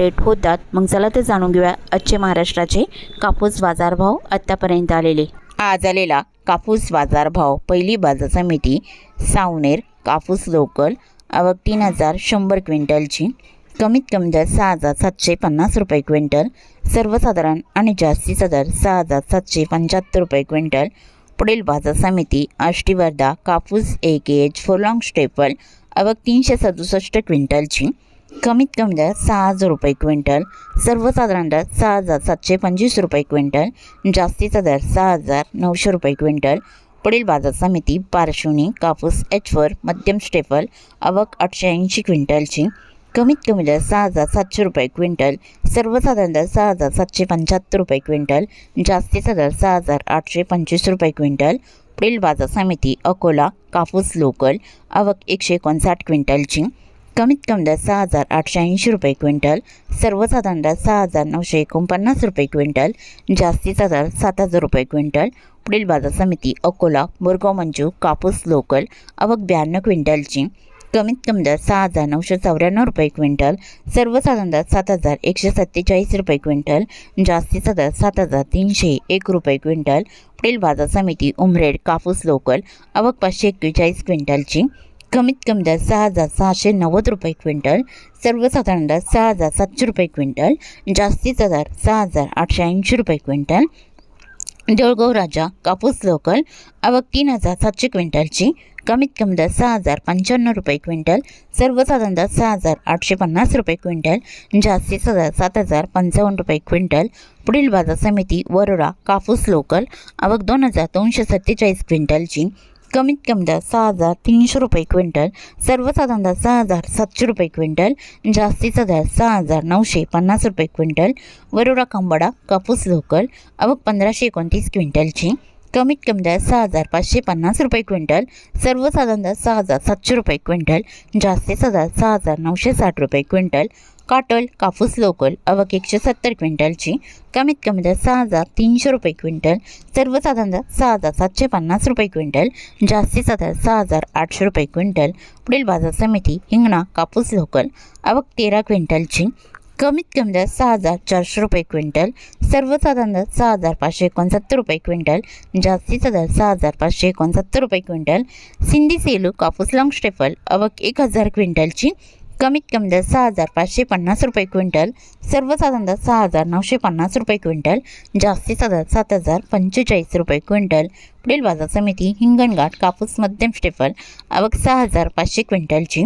होतात मग चला तर जाणून घेऊया आजचे महाराष्ट्राचे कापूस बाजारभाव आत्तापर्यंत आलेले. आज आलेला कापूस बाजारभाव पहिली बाजार समिती सावनेर कापूस लोकल आवक तीन हजार शंभर क्विंटलची. कमीत कमी दर सहा हजार सातशे पन्नास रुपये क्विंटल. सर्वसाधारण आणि जास्तीचा दर सहा हजार सातशे पंच्याहत्तर रुपये क्विंटल. पुढील बाजार समिती आष्टी वर्धा कापूस एक एच फोलॉंग स्टेपल आवक तीनशे सदुसष्ट क्विंटलची. कमीत कमी दर सहा हजार रुपये क्विंटल सर्वसाधारण दर सहा हजार सातशे पंचवीस रुपये क्विंटल जास्तीचा दर सहा हजार नऊशे रुपये क्विंटल. पुढील बाजार समिती पार्श्वनी कापूस एच फोर मध्यम स्टेपल आवक आठशे ऐंशी क्विंटलची. कमीत कमी दर सहा हजार सातशे रुपये क्विंटल सर्वसाधारण दर सहा हजार सातशे पंच्याहत्तर रुपये क्विंटल जास्तीचा दर सहा हजार आठशे पंचवीस रुपये क्विंटल. पुढील बाजार समिती अकोला कापूस लोकल आवक एकशे एकोणसाठ क्विंटलची. कमीत कमी दर सहा हजार आठशे ऐंशी रुपये क्विंटल सर्वसाधारण दर सहा हजार नऊशे एकोणपन्नास रुपये क्विंटल जास्तीचा दर सात हजार रुपये क्विंटल. पुढील बाजार समिती अकोला बोरगाव मंजू कापूस लोकल अवक ब्याण्णव क्विंटलची. कमीत कमी दर सहा हजार नऊशे चौऱ्याण्णव रुपये क्विंटल सर्वसाधारण दर सात हजार एकशे सत्तेचाळीस रुपये क्विंटल जास्तीचा दर सात हजार तीनशे एक रुपये क्विंटल. पुढील बाजार समिती उमरेड कापूस लोकल अवक पाचशे एक्केचाळीस क्विंटलची. कमीत कमी दर सहा हजार सहाशे नव्वद रुपये क्विंटल सर्वसाधारण दर सहा हजार सातशे रुपये क्विंटल जास्तीचा दर सहा हजार आठशे ऐंशी रुपये क्विंटल. जळगाव राजा कापूस लोकल आवक तीन हजार सातशे क्विंटलची कमीत कमी दर सहा हजार पंच्याण्णव रुपये क्विंटल सर्वसाधारण दर सहा हजार आठशे पन्नास रुपये क्विंटल जास्तीचा दर सात हजार पंचावन्न रुपये क्विंटल. पुढील बाजार समिती वरोरा कापूस लोकल आवक दोन हजार दोनशे सत्तेचाळीस क्विंटलची कमीत कमी दर सहा हजार तीनशे रुपये क्विंटल सर्वसाधारण दर सहा हजार सातशे रुपये क्विंटल जास्तीचा दर सहा हजार नऊशे पन्नास रुपये क्विंटल वरोरा कंबडा कापूस लोकल आवक पंधराशे एकोणतीस क्विंटलची कमीत कमी दर सहा हजार पाचशे पन्नास रुपये क्विंटल सर्वसाधारण दर सहा हजार सातशे रुपये क्विंटल जास्तीचा दर सहा हजार नऊशे साठ रुपये क्विंटल काटल कापूस लोकल आवक एकशे सत्तर क्विंटलची कमीत कमी दर सहा हजार तीनशे रुपये क्विंटल सर्वसाधारण दर सहा हजार सातशे पन्नास रुपये क्विंटल जास्तीचा दर सहा हजार आठशे रुपये क्विंटल. पुढील बाजार समिती हिंगणा कापूस लोकल आवक तेरा क्विंटलची कमीत कमी दर सहा हजार चारशे रुपये क्विंटल सर्वसाधारण दर सहा हजार पाचशे एकोणसत्तर रुपये क्विंटल जास्तीचा दर सहा हजार पाचशे एकोणसत्तर रुपये क्विंटल. सिंधी सेलू कापूस लाँग स्टेफल आवक एक हजार क्विंटलची कमीत कमी दर सहा हजार पाचशे पन्नास रुपये क्विंटल सर्वसाधारण दर सहा हजार नऊशे पन्नास रुपये क्विंटल जास्तीचा दर सात हजार पंचेचाळीस रुपये क्विंटल. पुढील बाजार समिती हिंगणघाट कापूस मध्यम स्टेफल आवक सहा हजार पाचशे क्विंटलची.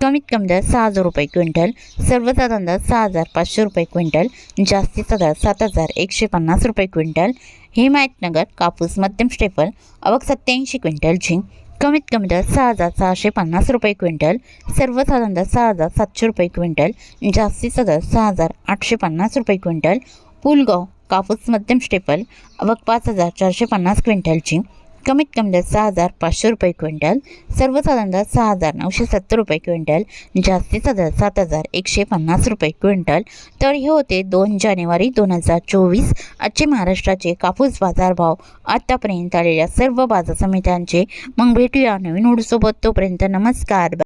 कमीत कमी दर सहा हजार रुपये क्विंटल सर्वसाधारण दर सहा हजार पाचशे रुपये क्विंटल जास्तीचा दर सात हजार एकशे पन्नास रुपये क्विंटल. हिमायतनगर कापूस मध्यम स्टेफल आवक सत्याऐंशी क्विंटलची. कमीत कमी दर सहा हजार सहाशे पन्नास रुपये क्विंटल सर्वसाधारण दर सहा हजार सातशे रुपये क्विंटल जास्तीचा दर सहा हजार आठशे पन्नास रुपये क्विंटल पुलगाव कापूस मध्यम स्टेपल आवक पाच हजार चारशे पन्नास क्विंटलची कमीत कमी दर सहा हजार पाचशे रुपये क्विंटल सर्वसाधारण दर सहा हजार नऊशे सत्तर रुपये क्विंटल जास्तीचा दर सात हजार एकशे पन्नास रुपये क्विंटल. तर हे होते दोन जानेवारी दोन हजार चोवीस आजचे महाराष्ट्राचे कापूस बाजारभाव. आत्तापर्यंत आलेल्या सर्व बाजार समित्यांचे मग भेटूया नवीन उडसोबत तोपर्यंत नमस्कार.